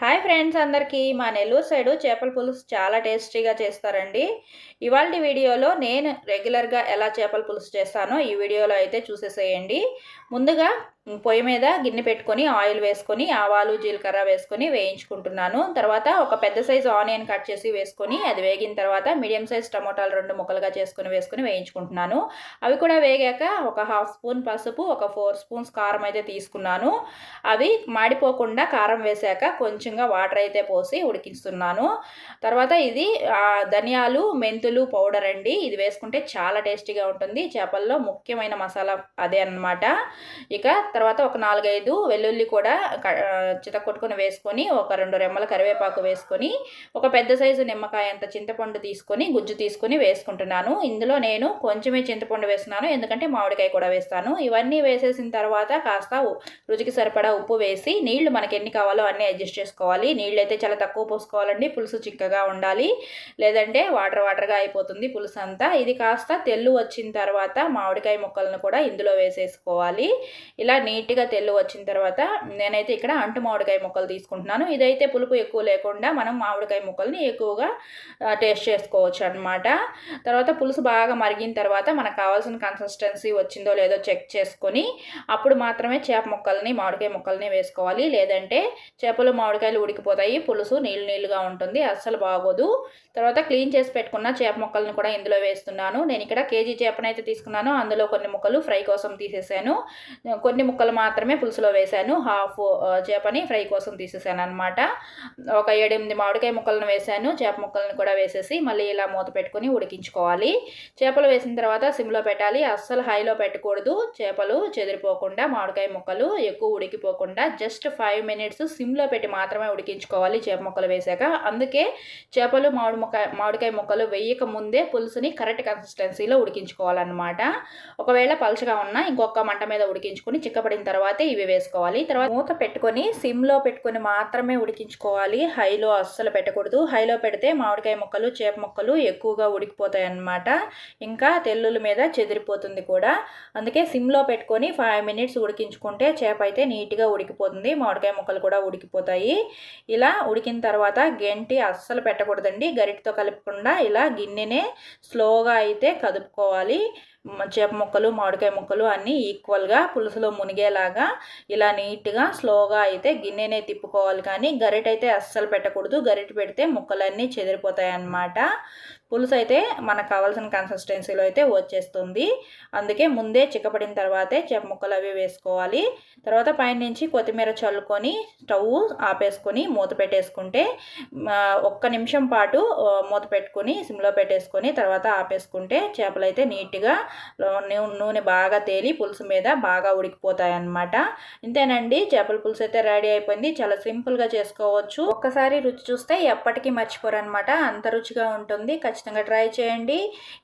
Hi friends అందరికీ. మా Nellore side చేపల పులుసు చాలా టేస్టీగా చేస్తారండి. ఇవాళ వీడియోలో నేను రెగ్యులర్గా ఎలా చేపల పులుసు చేస్తానో ఈ వీడియోలో అయితే చూసేసేయండి. ముందుగా పొయ్యి మీద గిన్నె పెట్టుకొని ఆయిల్ వేసుకొని ఆవాలు జీలకర్ర వేసుకొని వేయించుకుంటున్నాను. తర్వాత ఒక పెద్ద సైజు ఆనియన్ కట్ చేసి వేసుకొని అది వేగిన తర్వాత మీడియం సైజ్ టమోటాలు రెండు ముక్కలుగా చేసుకుని వేసుకొని వేయించుకుంటున్నాను. అవి కూడా వేగాక ఒక హాఫ్ స్పూన్ పసుపు ఒక ఫోర్ స్పూన్స్ కారం అయితే తీసుకున్నాను. అవి మాడిపోకుండా కారం వేసాక కొంచెం కొంచెంగా వాటర్ అయితే పోసి ఉడికిస్తున్నాను. తర్వాత ఇది ధనియాలు మెంతులు పౌడర్ అండి. ఇది వేసుకుంటే చాలా టేస్టీగా ఉంటుంది. చేపల్లో ముఖ్యమైన మసాలా అదే అనమాట ఇక తర్వాత ఒక నాలుగైదు వెల్లుల్లి కూడా చితకొట్టుకొని వేసుకొని ఒక రెండు రెమ్మల కరివేపాకు వేసుకొని ఒక పెద్ద సైజు నిమ్మకాయ అంత చింతపండు తీసుకొని గుజ్జు తీసుకొని వేసుకుంటున్నాను. ఇందులో నేను కొంచెమే చింతపండు వేస్తున్నాను. ఎందుకంటే మామిడికాయ కూడా వేస్తాను. ఇవన్నీ వేసేసిన తర్వాత కాస్త రుచికి సరిపడా ఉప్పు వేసి నీళ్ళు మనకి ఎన్ని కావాలో అన్నీ అడ్జస్ట్ చేసుకోవాలి నీళ్ళు అయితే చాలా తక్కువ పోసుకోవాలండి. పులుసు చిక్కగా ఉండాలి. లేదంటే వాటర్ వాటర్గా అయిపోతుంది పులుసు అంతా ఇది కాస్త తెల్లు వచ్చిన తర్వాత మామిడికాయ ముక్కలను కూడా ఇందులో వేసేసుకోవాలి. ఇలా నీట్గా తెల్లు వచ్చిన తర్వాత నేనైతే ఇక్కడ అంటు మామిడికాయ ముక్కలు తీసుకుంటున్నాను. ఇదైతే పులుపు ఎక్కువ లేకుండా మనం మామిడికాయ ముక్కల్ని ఎక్కువగా టేస్ట్ చేసుకోవచ్చు అనమాట తర్వాత పులుసు బాగా మరిగిన తర్వాత మనకు కావాల్సిన కన్సిస్టెన్సీ వచ్చిందో లేదో చెక్ చేసుకొని అప్పుడు మాత్రమే చేప ముక్కల్ని మామిడికాయ ముక్కల్ని వేసుకోవాలి. లేదంటే చేపలు మామిడికాయ మామిడికాయలు ఉడికిపోతాయి పులుసు నీళ్ళు నీళ్ళుగా ఉంటుంది అస్సలు బాగోదు. తర్వాత క్లీన్ చేసి పెట్టుకున్న చేప ముక్కలను కూడా ఇందులో వేస్తున్నాను. నేను ఇక్కడ కేజీ చేపనైతే తీసుకున్నాను అందులో కొన్ని ముక్కలు ఫ్రై కోసం తీసేసాను. కొన్ని ముక్కలు మాత్రమే పులుసులో వేశాను హాఫ్ చేపని ఫ్రై కోసం తీసేసాను అనమాట ఒక ఏడెనిమిది మామిడికాయ ముక్కలను వేశాను చేప ముక్కలను కూడా వేసేసి మళ్ళీ ఇలా మూత పెట్టుకుని ఉడికించుకోవాలి. చేపలు వేసిన తర్వాత సిమ్లో పెట్టాలి అస్సలు హైలో పెట్టకూడదు. చేపలు చెదిరిపోకుండా మామిడికాయ ముక్కలు ఎక్కువ ఉడికిపోకుండా జస్ట్ ఫైవ్ మినిట్స్ సిమ్లో పెట్టి మాత్రం మాత్రమే ఉడికించుకోవాలి చేప ముక్కలు వేసాక. అందుకే చేపలు మామిడి ముక్క మామిడికాయ ముక్కలు వేయక ముందే పులుసుని కరెక్ట్ కన్సిస్టెన్సీలో ఉడికించుకోవాలన్నమాట. ఒకవేళ పలుచగా ఉన్నా ఇంకొక మంట మీద ఉడికించుకొని చిక్కపడిన తర్వాతే ఇవి వేసుకోవాలి. తర్వాత మూత పెట్టుకొని సిమ్లో పెట్టుకొని మాత్రమే ఉడికించుకోవాలి. హైలో అస్సలు పెట్టకూడదు. హైలో పెడితే మామిడికాయ ముక్కలు చేప ముక్కలు ఎక్కువగా ఉడికిపోతాయి అన్నమాట ఇంకా తెల్లుల మీద చెదిరిపోతుంది కూడా. అందుకే సిమ్లో పెట్టుకొని ఫైవ్ మినిట్స్ ఉడికించుకుంటే చేప అయితే నీట్గా ఉడికిపోతుంది. మామిడికాయ ముక్కలు కూడా ఉడికిపోతాయి. ఇలా ఉడికిన తర్వాత గెంటి అస్సలు పెట్టకూడదండి. గరిటతో కలుపుకుండా ఇలా గిన్నెనే స్లోగా అయితే కదుపుకోవాలి. చేప ముక్కలు మామిడికాయ ముక్కలు అన్నీ ఈక్వల్గా పులుసులో మునిగేలాగా ఇలా నీట్గా స్లోగా అయితే గిన్నెనే తిప్పుకోవాలి. కానీ గరిట అయితే అస్సలు పెట్టకూడదు. గరిట పెడితే ముక్కలన్నీ చెదిరిపోతాయి అన్నమాట పులుసు అయితే మనకు కావాల్సిన కన్సిస్టెన్సీలో అయితే వచ్చేస్తుంది. అందుకే ముందే చిక్కపడిన తర్వాతే చేప ముక్కలు అవి వేసుకోవాలి. తర్వాత పైనుంచి కొత్తిమీర చల్లుకొని స్టవ్ ఆపేసుకొని మూత పెట్టేసుకుంటే ఒక్క నిమిషం పాటు మూత పెట్టుకొని సిమ్లో పెట్టేసుకొని తర్వాత ఆపేసుకుంటే చేపలు అయితే నీట్గా నూనె బాగా తేలి పులుసు మీద బాగా ఉడికిపోతాయి అన్నమాట ఇంతేనండి. చేపల పులుసు అయితే రెడీ అయిపోయింది. చాలా సింపుల్గా చేసుకోవచ్చు. ఒక్కసారి రుచి చూస్తే ఎప్పటికీ మర్చిపోరనమాట అంత రుచిగా ఉంటుంది. ఖచ్చితంగా ట్రై చేయండి.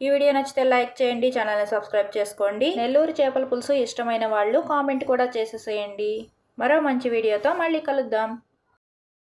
ఈ వీడియో నచ్చితే లైక్ చేయండి. ఛానల్ని సబ్స్క్రైబ్ చేసుకోండి. నెల్లూరు చేపల పులుసు ఇష్టమైన వాళ్ళు కామెంట్ కూడా చేసేసేయండి. మరో మంచి వీడియోతో మళ్ళీ కలుద్దాం.